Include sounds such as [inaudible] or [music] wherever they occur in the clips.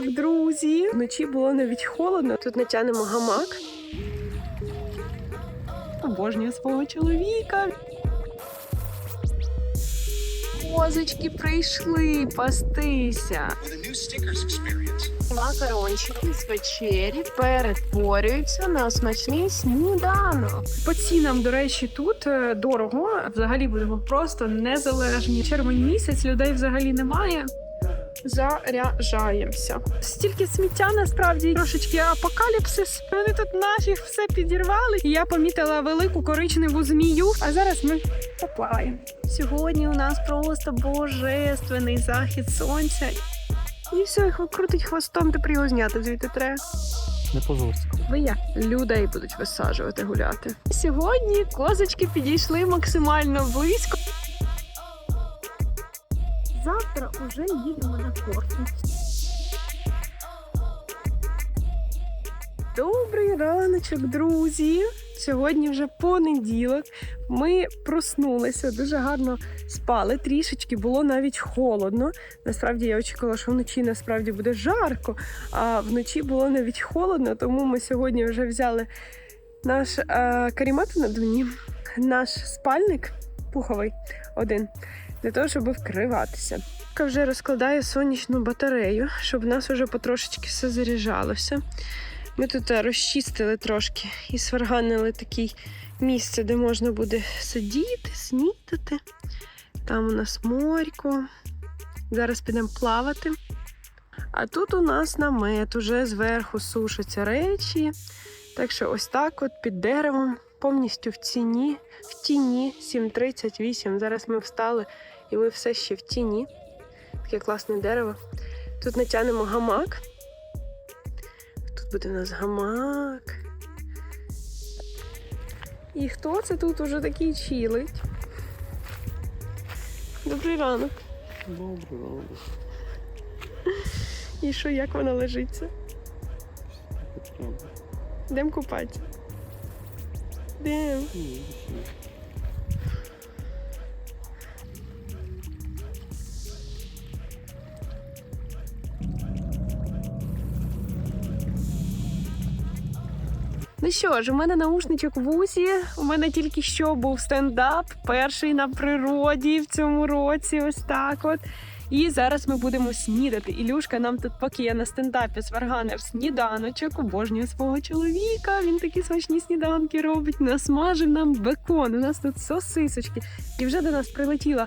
раночок, друзі. Вночі було навіть холодно. Тут натягнемо гамак. Обожнюю свого чоловіка. Козочки прийшли пастися. Макарончики з вечері перетворюються на смачний сніданок. По цінам, до речі, тут е, дорого. Взагалі будемо просто незалежні. Червень місяць людей взагалі немає. Заряджаємося. Стільки сміття насправді трошечки апокаліпсис. Вони тут нафіг все підірвали. І я помітила велику коричневу змію. А зараз ми поплаваємо. Сьогодні у нас просто божественний захід сонця. І все, їх крутить хвостом, тепер його зняти звідти треба. Не по жорстко. Ви як людей будуть висаджувати гуляти. Сьогодні козочки підійшли максимально близько. Завтра уже їдемо на порту. Добрий раночок, друзі! Сьогодні вже понеділок. Ми проснулися, дуже гарно спали. Трішечки було навіть холодно. Насправді я очікувала, що вночі насправді буде жарко, а вночі було навіть холодно, тому ми сьогодні вже взяли наш е, карімат на дві, наш спальник пуховий один для того, щоб вкриватися. Я вже розкладаю сонячну батарею, щоб в нас вже потрошечки все заряджалося. Ми тут е, розчистили трошки і сварганили таке місце, де можна буде сидіти, снідати. Там у нас морько. Зараз підемо плавати. А тут у нас намет, уже зверху сушаться речі. Так що ось так, от під деревом, повністю в ціні, в тіні 7.38. Зараз ми встали і ми все ще в тіні. Таке класне дерево. Тут натягнемо гамак. Тут буде у нас гамак. І хто це тут уже такий чилить? Добрий ранок. Добре, добре. І що, як вона лежиться? Йдемо купатися. Ні. Ну що ж, у мене наушничок в усі. У мене тільки що був стендап, перший на природі в цьому році. Ось так от. І зараз ми будемо снідати. Ілюшка нам тут, поки я на стендапі сварганив сніданочок, обожнює свого чоловіка. Він такі смачні сніданки робить. Насмажив нам бекон. У нас тут сосисочки. І вже до нас прилетіла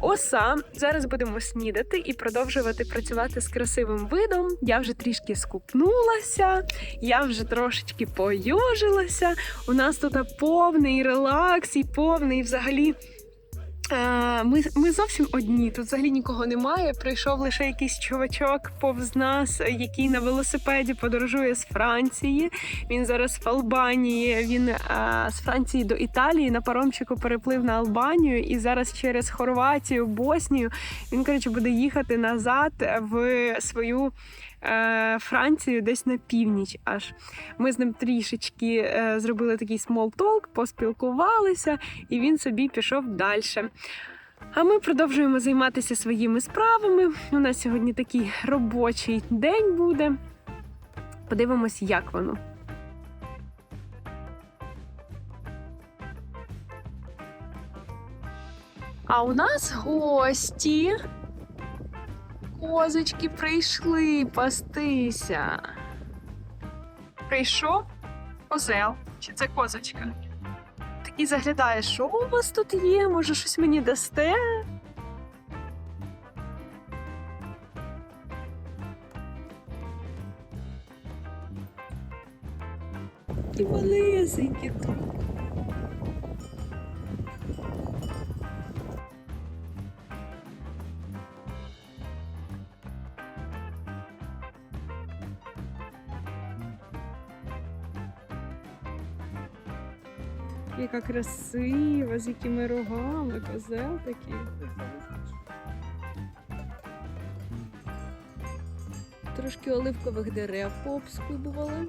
оса. Зараз будемо снідати і продовжувати працювати з красивим видом. Я вже трішки скупнулася. Я вже трошечки поюжилася. У нас тут повний релакс і повний взагалі. Ми, ми зовсім одні, тут взагалі нікого немає. Прийшов лише якийсь чувачок повз нас, який на велосипеді подорожує з Франції. Він зараз в Албанії. Він е, з Франції до Італії на паромчику переплив на Албанію і зараз через Хорватію, Боснію він коротше буде їхати назад в свою Францію, десь на північ. Аж ми з ним трішечки е, зробили такий смолтолк, поспілкувалися, і він собі пішов далі. А ми продовжуємо займатися своїми справами. У нас сьогодні такий робочий день буде. Подивимось, як воно. А у нас гості. Козочки прийшли пастися. Прийшов козел. Чи це козочка? Такий заглядає, що у вас тут є? Може, щось мені дасте? І малесенькі тут. Яка красива, з якими рогами, козел такий. Трошки оливкових дерев пообскубували.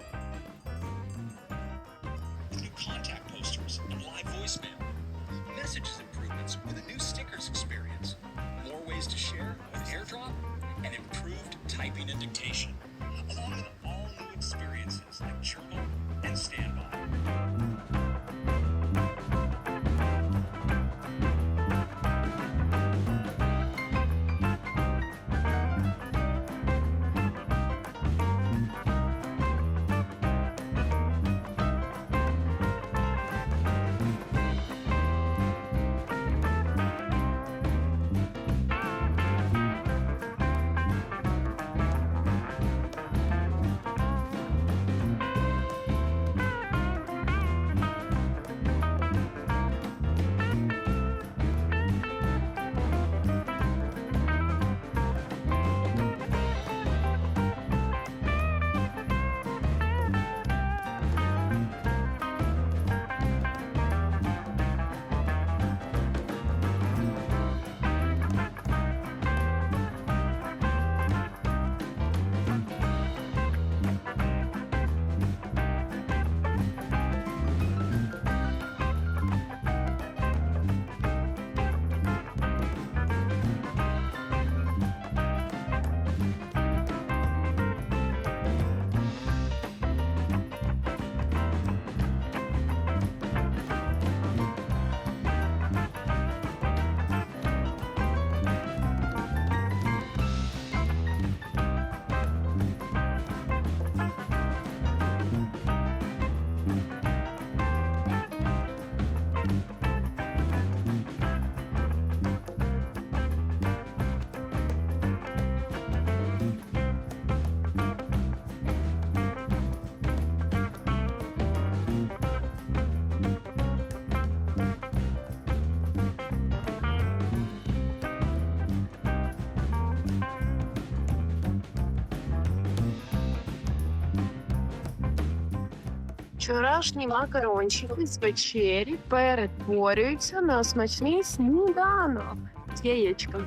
Вчорашні макарончики з вечері перетворюються на смачний сніданок з яєчком.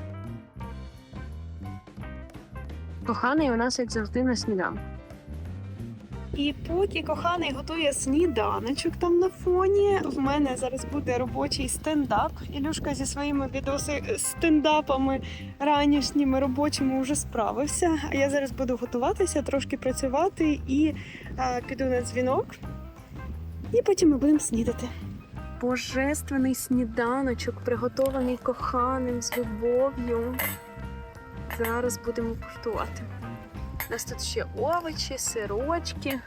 Коханий у нас, як завжди, на сніданок. І поки коханий готує сніданочок там на фоні, в мене зараз буде робочий стендап. Ілюшка зі своїми відоси стендапами ранішніми робочими вже справився. А я зараз буду готуватися, трошки працювати і е, піду на дзвінок. І потім ми будемо снідати. Божественний сніданочок, приготований коханим з любов'ю. Зараз будемо куштувати. У нас тут ще овочі, сирочки.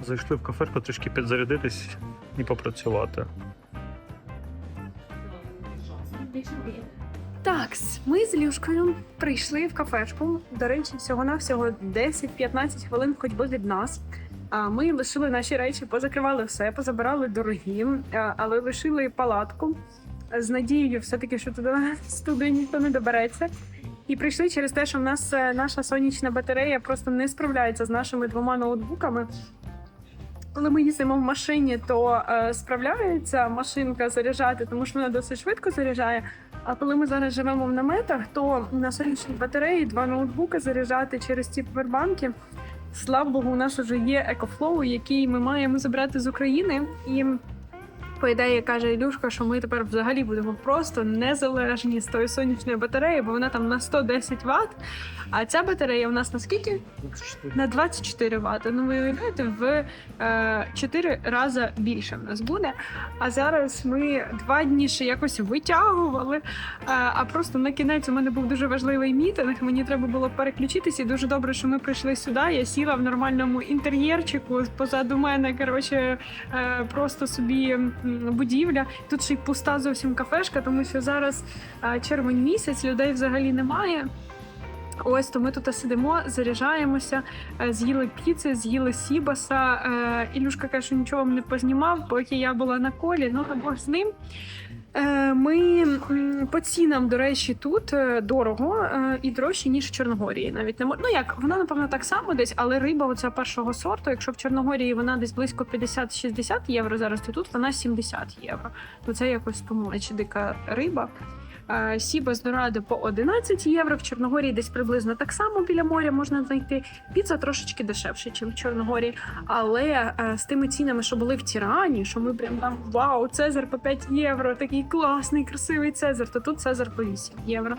Зайшли в кафешку трішки підзарядитись і попрацювати. Ми з Люшкою прийшли в кафешку. До речі, всього-навсього 10-15 хвилин ходьби від нас. А ми лишили наші речі, позакривали все, позабирали дорогі, але лишили палатку з надією, все-таки, що туди, туди ніхто не добереться. І прийшли через те, що в нас е, наша сонячна батарея просто не справляється з нашими двома ноутбуками. Коли ми їздимо в машині, то е, справляється машинка заряджати, тому що вона досить швидко заряджає. А коли ми зараз живемо в наметах, то на сонячній батареї два ноутбуки заряджати через ці повербанки. Слава Богу, у нас вже є екофлоу, який ми маємо забрати з України. І по ідеї каже Ілюшка, що ми тепер взагалі будемо просто незалежні з тої сонячної батареї, бо вона там на 110 Вт. А ця батарея у нас на скільки? На 24 Вт. Ну ви уявляєте, в е, 4 рази більше в нас буде. А зараз ми два дні ще якось витягували. е, А просто на кінець у мене був дуже важливий мітинг. Мені треба було переключитися. І дуже добре, що ми прийшли сюди. Я сіла в нормальному інтер'єрчику. Позаду мене коротше е, просто собі будівля. Тут ще й пуста зовсім кафешка, тому що зараз е, червень місяць, людей взагалі немає. Ось то ми тут сидимо, заряджаємося, е, з'їли піци, з'їли сібаса. Е, Ілюшка каже, що нічого не познімав, поки я була на колі, ну Бог з ним. Е, Ми по цінам, до речі, тут дорого і дорожче, ніж в Чорногорії. Навіть не мо- ну як вона напевно так само десь, але риба оця першого сорту. Якщо в Чорногорії вона десь близько 50-60 євро зараз, то тут вона 70 євро. То це якось помочь дика риба. Сіба з Дорадо по 11 євро. В Чорногорії десь приблизно так само біля моря можна знайти. Піца трошечки дешевше, ніж в Чорногорії. Але е, з тими цінами, що були в Тірані, що ми прям там вау, Цезар по 5 євро, такий класний, красивий Цезар. То тут Цезар по 8 євро.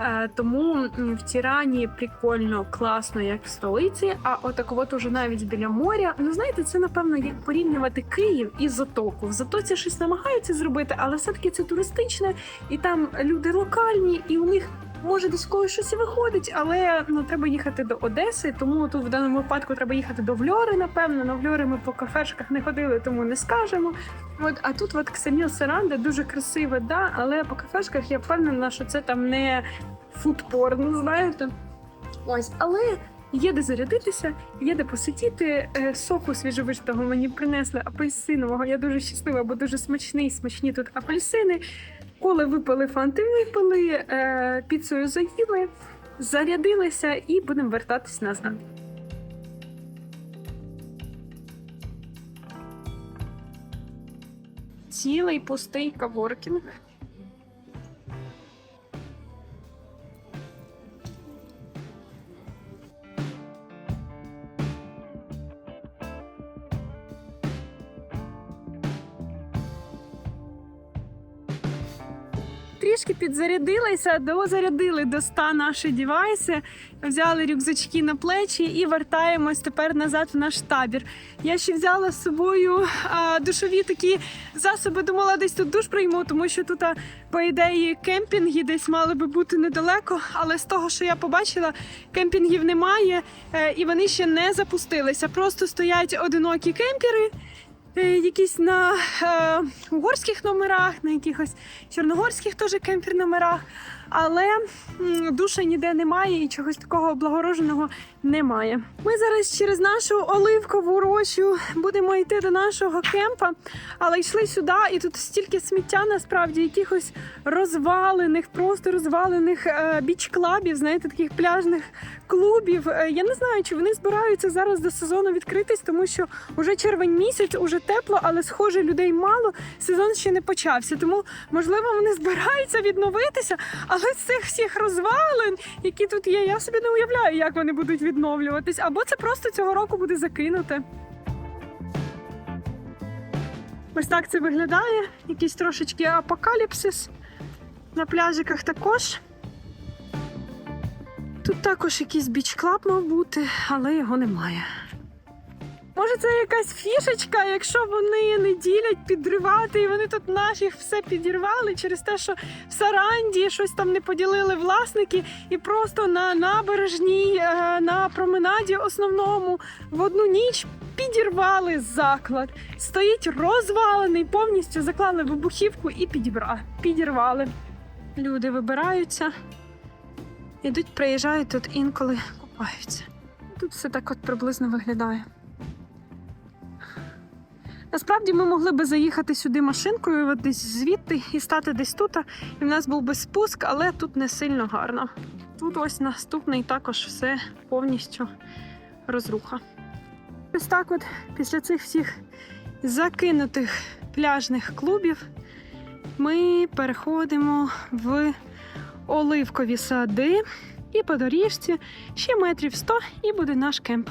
Е, тому в Тірані прикольно, класно, як в столиці. А отак, от уже навіть біля моря. Ну знаєте, це напевно як порівнювати Київ і Затоку. В Затоці щось намагаються зробити, але все-таки це туристичне, і там люди локальні, і у них. Може, десь когось щось виходить, але ну треба їхати до Одеси, тому тут в даному випадку треба їхати до Вльори, напевно. На Вльори ми по кафешках не ходили, тому не скажемо. От, а тут от Ксаміл Серанда дуже красиве, да, але по кафешках я впевнена, що це там не фудпорн, знаєте. Ось, але є де зарядитися, є де посидіти. Е, Соку свіжовижитого мені принесли апельсинового. Я дуже щаслива, бо дуже смачний, смачні тут апельсини. Коли випили фанти, випили, е, піцею заїли, зарядилися і будемо вертатись назад. Цілий пустий каворкінг. Трішки підзарядилися, дозарядили до 100 наші дівайси, взяли рюкзачки на плечі і вертаємось тепер назад в наш табір. Я ще взяла з собою а, душові такі засоби. Думала, десь тут душ прийму, тому що тут, а, по ідеї, кемпінги десь мали би бути недалеко. Але з того, що я побачила, кемпінгів немає е, і вони ще не запустилися. Просто стоять одинокі кемпери якісь на е, угорських номерах, на якихось чорногорських теж кемпір номерах. Але душа ніде немає і чогось такого облагороженого немає. Ми зараз через нашу оливкову рощу будемо йти до нашого кемпа, але йшли сюди, і тут стільки сміття насправді якихось розвалених, просто розвалених е, біч-клабів, знаєте, таких пляжних клубів. Е, я не знаю, чи вони збираються зараз до сезону відкритись, тому що вже червень місяць, уже тепло, але схоже, людей мало. Сезон ще не почався. Тому можливо вони збираються відновитися. Але з цих всіх розвалин, які тут є, я собі не уявляю, як вони будуть відновлюватись. Або це просто цього року буде закинуте. Ось так це виглядає. Якийсь трошечки апокаліпсис. На пляжиках також. Тут також якийсь біч-клаб мав бути, але його немає. Може, це якась фішечка, якщо вони не ділять підривати, і вони тут наших все підірвали через те, що в Саранді щось там не поділили власники, і просто на набережній, е, на променаді основному в одну ніч підірвали заклад. Стоїть розвалений, повністю заклали вибухівку і підірвали. Люди вибираються, ідуть, приїжджають тут інколи купаються. Тут все так от приблизно виглядає. Насправді ми могли би заїхати сюди машинкою, десь звідти і стати десь тут, і в нас був би спуск, але тут не сильно гарно. Тут ось наступний також все повністю розруха. Ось так от після цих всіх закинутих пляжних клубів ми переходимо в оливкові сади і по доріжці ще метрів 100 і буде наш кемп.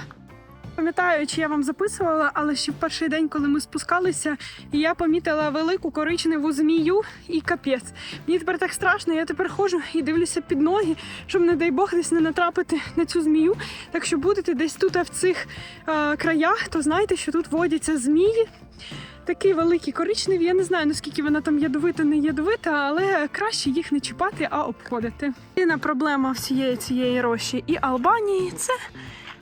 Пам'ятаю, чи я вам записувала, але ще в перший день, коли ми спускалися, я помітила велику коричневу змію і капець. Мені тепер так страшно, я тепер ходжу і дивлюся під ноги, щоб, не дай Бог, десь не натрапити на цю змію. Так що будете десь тут, а в цих е, краях, то знайте, що тут водяться змії. Такі великі коричневі. Я не знаю, наскільки вона там ядовита, не ядовита, але краще їх не чіпати, а обходити. Єдина проблема всієї цієї рощі і Албанії це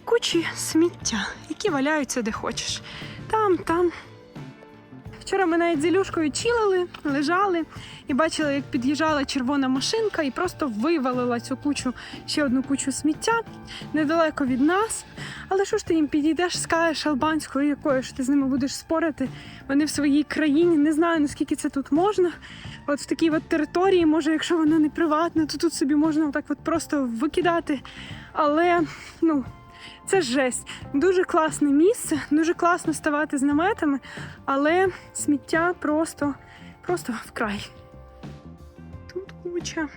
кучі сміття, які валяються де хочеш. Там, там. Вчора ми навіть з Ілюшкою чилили, лежали і бачили, як під'їжджала червона машинка і просто вивалила цю кучу, ще одну кучу сміття недалеко від нас. Але що ж ти їм підійдеш, скажеш албанською, якою що ти з ними будеш спорити? Вони в своїй країні. Не знаю, наскільки це тут можна. От в такій от території, може, якщо вона не приватна, то тут собі можна так от просто викидати. Але ну, це жесть. Дуже класне місце, дуже класно ставати з наметами, але сміття просто, просто вкрай. Тут куча.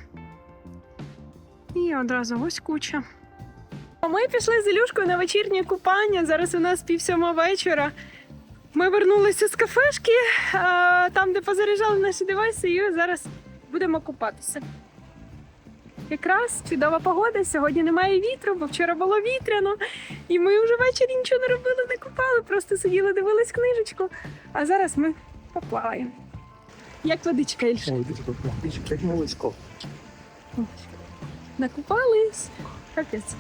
І одразу ось куча. Ми пішли з Ілюшкою на вечірнє купання. Зараз у нас пів сьома вечора. Ми вернулися з кафешки, там, де позаряджали наші девайси, і зараз будемо купатися. Якраз чудова погода. Сьогодні немає вітру, бо вчора було вітряно. І ми вже ввечері нічого не робили, не купали, просто сиділи, дивились книжечку. А зараз ми поплаваємо. Як водичка, Ільша? Ой, як молочко. Накупались. Капець.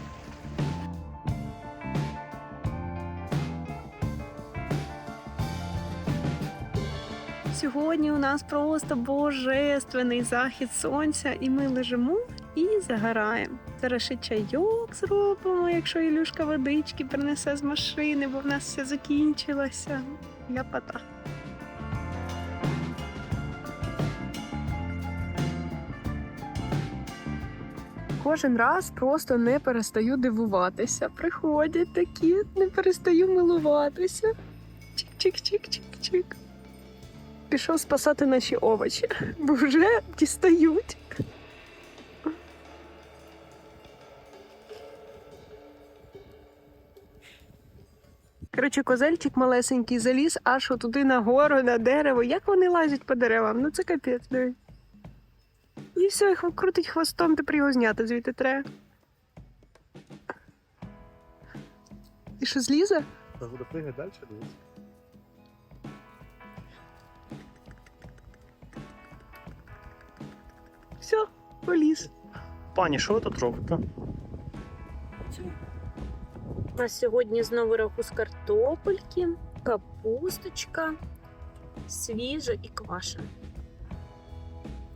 Сьогодні у нас просто божественний захід сонця, і ми лежимо і загораємо. Зараз ще чайок зробимо, якщо Ілюшка водички принесе з машини, бо в нас все закінчилося. Я пата. Кожен раз просто не перестаю дивуватися. Приходять такі, не перестаю милуватися. Чик-чик-чик-чик-чик. Пішов спасати наші овочі, бо вже дістають. Коротше, козельчик малесенький заліз аж туди на гору, на дерево. Як вони лазять по деревам? Ну це капець, диви. І все, їх крутить хвостом, тепер його зняти звідти треба. І що злізе? Та буде пригати далі, дивись. Все, поліз. Пані, що ви тут робите? У нас сьогодні знову рахус картопельки, капусточка, свіжа і квашена.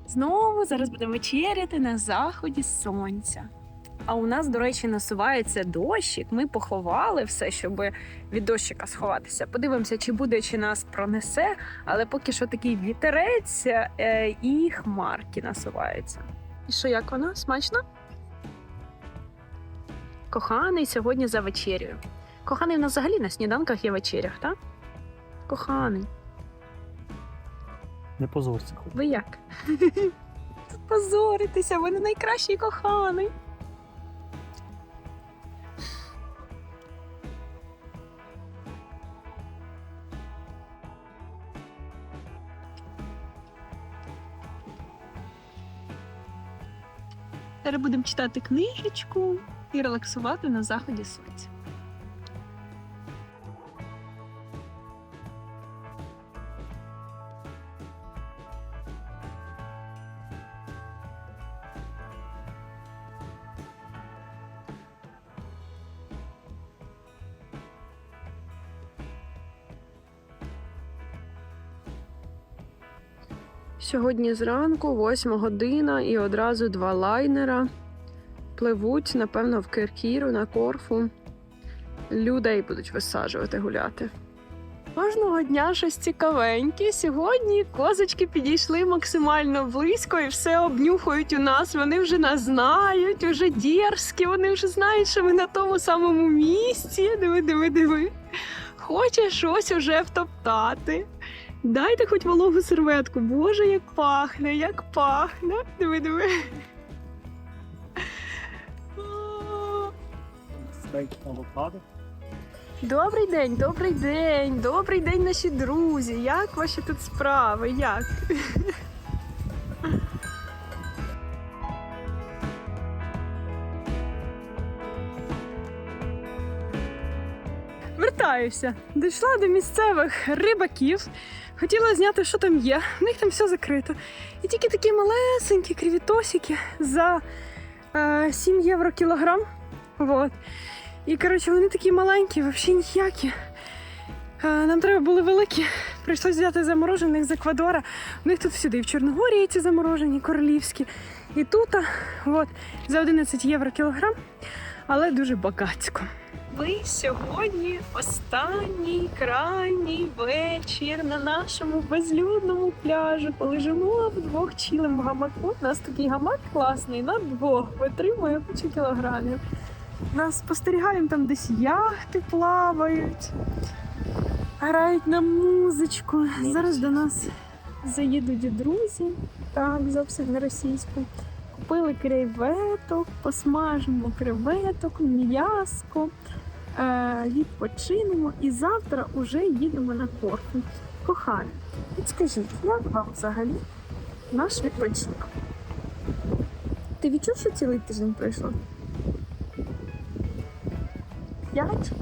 Знову зараз будемо вечеряти на заході сонця. А у нас, до речі, насувається дощик. Ми поховали все, щоб від дощика сховатися. Подивимося, чи буде, чи нас пронесе. Але поки що такий вітерець е, і хмарки насуваються. І що, як вона? Смачно? Коханий сьогодні за вечерю. Коханий у нас взагалі на сніданках є вечерях, так? Коханий. Не позорся. Ви як? Тут [laughs] позоритеся, ви не найкращий коханий. Зараз будемо читати книжечку і релаксувати на заході сонця. Сьогодні зранку, восьма година, і одразу два лайнера пливуть, напевно, в Киркіру на Корфу. Людей будуть висаджувати гуляти. Кожного дня щось цікавеньке. Сьогодні козочки підійшли максимально близько і все обнюхають у нас. Вони вже нас знають, вже дерзкі, вони вже знають, що ми на тому самому місці. Диви, диви, диви. Хоче щось уже втоптати. Дайте хоч вологу серветку. Боже, як пахне, як пахне. Диви, диви. Добрий день, добрий день, добрий день, наші друзі. Як ваші тут справи? Як? Вертаюся. Дійшла до місцевих рибаків. Хотіла зняти, що там є. У них там все закрито. І тільки такі малесенькі крівітосики за е, 7 євро кілограм. Вот. І коротше, вони такі маленькі, взагалі ніякі. Нам треба були великі. Прийшлось взяти заморожених з Еквадора. У них тут всюди і в Чорногорії ці заморожені, королівські. І тут, от, за 11 євро кілограм, але дуже багатсько. Ви сьогодні останній крайній вечір на нашому безлюдному пляжу. Полежимо вдвох чілим в гамаку. У нас такий гамак класний, на двох витримує кучу кілограмів. Нас спостерігаємо там десь яхти плавають, грають на музичку. Зараз до нас заїдуть друзі, так, зовсім не російською. Купили креветок, посмажимо креветок, м'яско, е, відпочинемо і завтра вже їдемо на корфу. Кохані, підскажіть, як вам взагалі наш відпочинок? Ти відчув, що цілий тиждень пройшов? 5